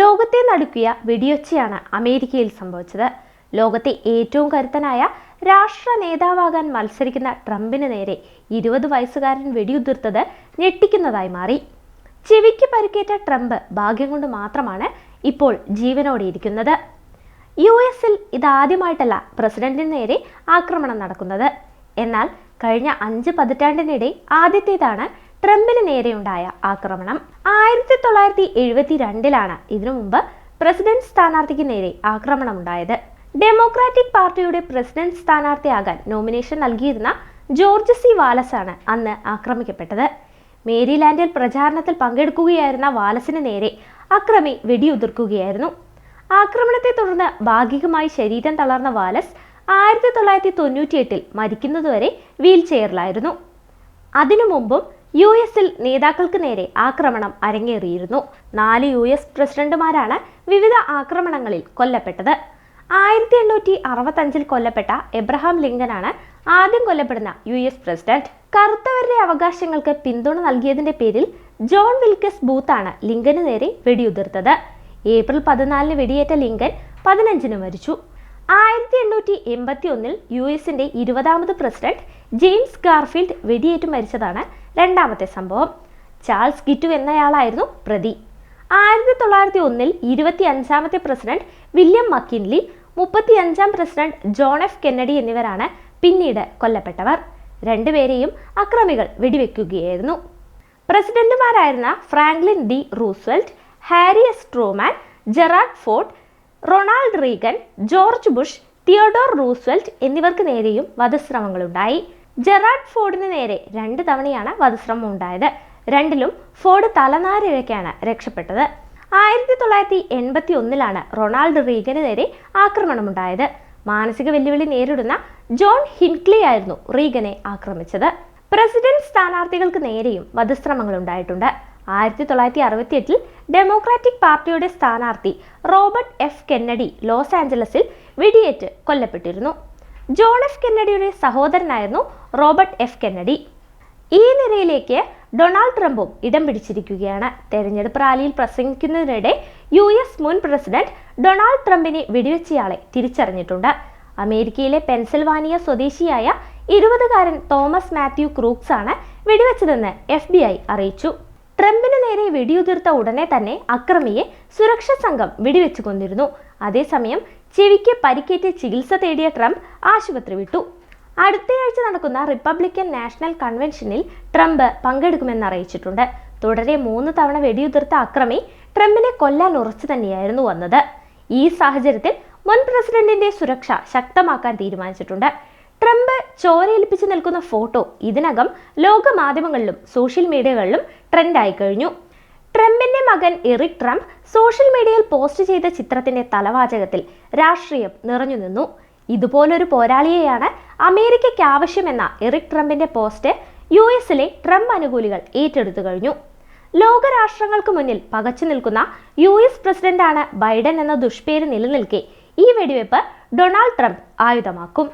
ലോകത്തെ നടുക്കിയ വെടിയൊച്ചയാണ് അമേരിക്കയിൽ സംഭവിച്ചത്. ലോകത്തെ ഏറ്റവും കരുത്തനായ രാഷ്ട്ര നേതാവാകാൻ മത്സരിക്കുന്ന ട്രംപിന് നേരെ ഇരുപത് വയസ്സുകാരൻ വെടിയുതിർത്തത് ഞെട്ടിക്കുന്നതായി മാറി. ചെവിക്ക് പരിക്കേറ്റ ട്രംപ് ഭാഗ്യം കൊണ്ട് മാത്രമാണ് ഇപ്പോൾ ജീവനോടെ ഇരിക്കുന്നത്. യു എസിൽ ഇതാദ്യമായിട്ടല്ല പ്രസിഡന്റിന് നേരെ ആക്രമണം നടക്കുന്നത്. എന്നാൽ കഴിഞ്ഞ അഞ്ച് പതിറ്റാണ്ടിനിടെ ആദ്യത്തേതാണ് ട്രംപിന് നേരെയുണ്ടായ ആക്രമണം. ആയിരത്തി തൊള്ളായിരത്തി എഴുപത്തി രണ്ടിലാണ് ഇതിനു മുമ്പ് പ്രസിഡന്റ് സ്ഥാനാർത്ഥിക്ക് നേരെ ആക്രമണമുണ്ടായത്. ഡെമോക്രാറ്റിക് പാർട്ടിയുടെ പ്രസിഡന്റ് സ്ഥാനാർത്ഥിയാകാൻ നോമിനേഷൻ നൽകിയിരുന്ന ജോർജ് സി. വാലസ് ആണ് അന്ന് ആക്രമിക്കപ്പെട്ടത്. മേരിലാൻഡിൽ പ്രചാരണത്തിൽ പങ്കെടുക്കുകയായിരുന്ന വാലസിന് നേരെ അക്രമി വെടിയുതിർക്കുകയായിരുന്നു. ആക്രമണത്തെ തുടർന്ന് ഭാഗികമായി ശരീരം തളർന്ന വാലസ് ആയിരത്തി തൊള്ളായിരത്തി തൊണ്ണൂറ്റിയെട്ടിൽ മരിക്കുന്നതുവരെ വീൽ ചെയറിലായിരുന്നു അതിനു മുമ്പും യു എസിൽ നേതാക്കൾക്ക് നേരെ ആക്രമണം അരങ്ങേറിയിരുന്നു. നാല് യു എസ് പ്രസിഡന്റുമാരാണ് വിവിധ ആക്രമണങ്ങളിൽ കൊല്ലപ്പെട്ടത്. ആയിരത്തി എണ്ണൂറ്റി അറുപത്തഞ്ചിൽ കൊല്ലപ്പെട്ട എബ്രഹാം ലിങ്കനാണ് ആദ്യം കൊല്ലപ്പെടുന്ന യു എസ് പ്രസിഡന്റ്. കറുത്തവരുടെ അവകാശങ്ങൾക്ക് പിന്തുണ നൽകിയതിന്റെ പേരിൽ ജോൺ വിൽക്കസ് ബൂത്താണ് ലിങ്കന് നേരെ വെടിയുതിർത്തത്. ഏപ്രിൽ പതിനാലിന് വെടിയേറ്റ ലിങ്കൻ പതിനഞ്ചിന് മരിച്ചു. ആയിരത്തി എണ്ണൂറ്റി എൺപത്തി ഒന്നിൽ യു എസിന്റെ ഇരുപതാമത് പ്രസിഡന്റ് ജെയിംസ് ഗാർഫീൽഡ് വെടിയേറ്റ് മരിച്ചതാണ് രണ്ടാമത്തെ സംഭവം. ചാൾസ് ഗിറ്റു എന്നയാളായിരുന്നു പ്രതി. ആയിരത്തി തൊള്ളായിരത്തി ഒന്നിൽ ഇരുപത്തി അഞ്ചാമത്തെ പ്രസിഡന്റ് വില്യം മക്കിൻലി മുപ്പത്തി അഞ്ചാം പ്രസിഡന്റ് ജോൺ എഫ് കെന്നഡി എന്നിവരാണ് പിന്നീട് കൊല്ലപ്പെട്ടവർ. രണ്ടുപേരെയും അക്രമികൾ വെടിവെക്കുകയായിരുന്നു. പ്രസിഡന്റുമാരായിരുന്ന Franklin D Roosevelt Harry S Truman Gerald Ford Ronald Reagan George Bush Theodore Roosevelt എന്നിവർക്ക് നേരെയും വധശ്രമങ്ങളുണ്ടായി. ജെറാഡ് ഫോർഡിന് നേരെ രണ്ട് തവണയാണ് വധശ്രമം ഉണ്ടായത്. രണ്ടിലും ഫോർഡ് തലനാരിഴയ്ക്കാണ് രക്ഷപ്പെട്ടത്. ആയിരത്തി തൊള്ളായിരത്തി എൺപത്തി ഒന്നിലാണ് റൊണാൾഡ് റീഗന് നേരെ ആക്രമണമുണ്ടായത്. മാനസിക വെല്ലുവിളി നേരിടുന്ന ജോൺ ഹിൻക്ലി ആയിരുന്നു റീഗനെ ആക്രമിച്ചത്. പ്രസിഡന്റ് സ്ഥാനാർത്ഥികൾക്ക് നേരെയും വധശ്രമങ്ങൾ ഉണ്ടായിട്ടുണ്ട്. ആയിരത്തി തൊള്ളായിരത്തി അറുപത്തി എട്ടിൽ ഡെമോക്രാറ്റിക് പാർട്ടിയുടെ സ്ഥാനാർത്ഥി റോബർട്ട് എഫ് കെന്നഡി ലോസ് ആഞ്ചലസിൽ വെടിയേറ്റ് കൊല്ലപ്പെട്ടിരുന്നു. ജോൺ എഫ് കെന്നഡിയുടെ സഹോദരനായിരുന്നു റോബർട്ട് എഫ് കെന്നഡി. ഈ നിരയിലേക്ക് ഡൊണാൾഡ് ട്രംപും ഇടം പിടിച്ചിരിക്കുകയാണ്. തെരഞ്ഞെടുപ്പ് റാലിയിൽ പ്രസംഗിക്കുന്നതിനിടെ യു എസ് മുൻ പ്രസിഡന്റ് ഡൊണാൾഡ് ട്രംപിനെ വെടിവെച്ചയാളെ തിരിച്ചറിഞ്ഞിട്ടുണ്ട്. അമേരിക്കയിലെ പെൻസിൽവാനിയ സ്വദേശിയായ ഇരുപതുകാരൻ തോമസ് മാത്യു ക്രൂക്സ് ആണ് വെടിവെച്ചതെന്ന് എഫ് അറിയിച്ചു. ട്രംപിന് നേരെ വെടിയുതിർത്ത ഉടനെ തന്നെ അക്രമിയെ സുരക്ഷാ സംഘം വെടിവെച്ചു കൊന്നിരുന്നു അതേസമയം ചെവിക്ക് പരിക്കേറ്റ് ചികിത്സ തേടിയ ട്രംപ് ആശുപത്രി വിട്ടു. അടുത്തയാഴ്ച നടക്കുന്ന റിപ്പബ്ലിക്കൻ നാഷണൽ കൺവെൻഷനിൽ ട്രംപ് പങ്കെടുക്കുമെന്ന് അറിയിച്ചിട്ടുണ്ട്. തുടരെ മൂന്ന് തവണ വെടിയുതിർത്ത അക്രമി ട്രംപിനെ കൊല്ലാൻ ഉറച്ചു തന്നെയായിരുന്നു വന്നത്. ഈ സാഹചര്യത്തിൽ മുൻ പ്രസിഡന്റിന്റെ സുരക്ഷ ശക്തമാക്കാൻ തീരുമാനിച്ചിട്ടുണ്ട്. ട്രംപ് ചോരയിൽപ്പിച്ച് നിൽക്കുന്ന ഫോട്ടോ ഇതിനകം ലോക മാധ്യമങ്ങളിലും സോഷ്യൽ മീഡിയകളിലും ട്രെൻഡായി കഴിഞ്ഞു. ട്രംപിന്റെ മകൻ Eric Trump social media post ചെയ്ത ചിത്രത്തിന്റെ തലവാചകത്തിൽ രാഷ്ട്രീയം നിറഞ്ഞു നിന്നു. ഇതുപോലൊരു പോരാളിയെയാണ് അമേരിക്കയ്ക്ക് ആവശ്യമെന്ന എറിക് ട്രംപിന്റെ പോസ്റ്റ് യു എസിലെ ട്രംപ് അനുകൂലികൾ ഏറ്റെടുത്തു കഴിഞ്ഞു. ലോകരാഷ്ട്രങ്ങൾക്ക് മുന്നിൽ പകച്ചു നിൽക്കുന്ന യു എസ് പ്രസിഡന്റാണ് ബൈഡൻ എന്ന ദുഷ്പേര് നിലനിൽക്കെ ഈ വെടിവെപ്പ് ഡൊണാൾഡ് ട്രംപ് ആയുധമാക്കും.